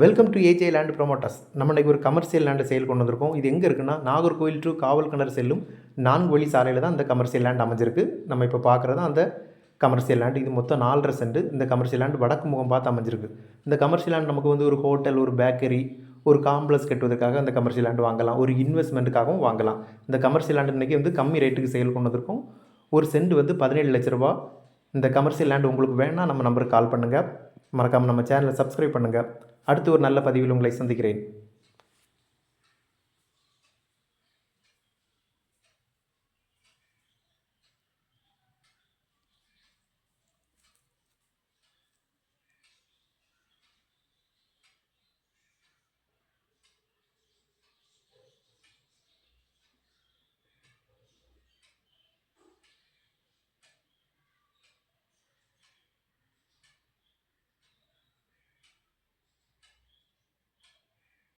Welcome to AJ land promoters நம்ம இன்றைக்கி ஒரு கமர்ஷியல் லேண்டை சேல் கொண்டு வந்திருக்கோம். இது எங்கே இருக்குன்னா நாகர்கோவில் டு காவல் கிணறு செல்லும் நான்கு வழி சாலையில் தான் இந்த கமர்ஷியல் லேண்ட் அமைஞ்சிருக்கு. நம்ம இப்போ பார்க்குறது அந்த கமர்ஷியல் லேண்ட் இது மொத்தம் நாலரை சென்ட் இந்த கமர்ஷியல் லேண்ட் வடக்கு முகம் பார்த்து அமைஞ்சிருக்கு. இந்த கமர்ஷியல் லேண்ட் நமக்கு வந்து ஒரு ஹோட்டல் ஒரு பேக்கரி ஒரு காம்ப்ளெக்ஸ் கட்டுவதற்காக அந்த கமர்ஷியல் லேண்ட் வாங்கலாம். ஒரு இன்வெஸ்ட்மெண்ட்டுக்காகவும் வாங்கலாம். இந்த கமர்ஷியல் லேண்ட் இன்றைக்கி வந்து கம்மி ரேட்டுக்கு சேல் கொண்டு வந்திருக்கோம். ஒரு சென்ட் வந்து பதினேழு லட்ச ரூபா. இந்த கமர்ஷியல் லேண்ட் உங்களுக்கு வேணால் நம்ம நம்பருக்கு கால் பண்ணுங்கள் மறக்காமல் நம்ம சேனலை சப்ஸ்கிரைப் பண்ணுங்கள் அடுத்து ஒரு நல்ல பதிவில் உங்களை சந்திக்கிறேன்.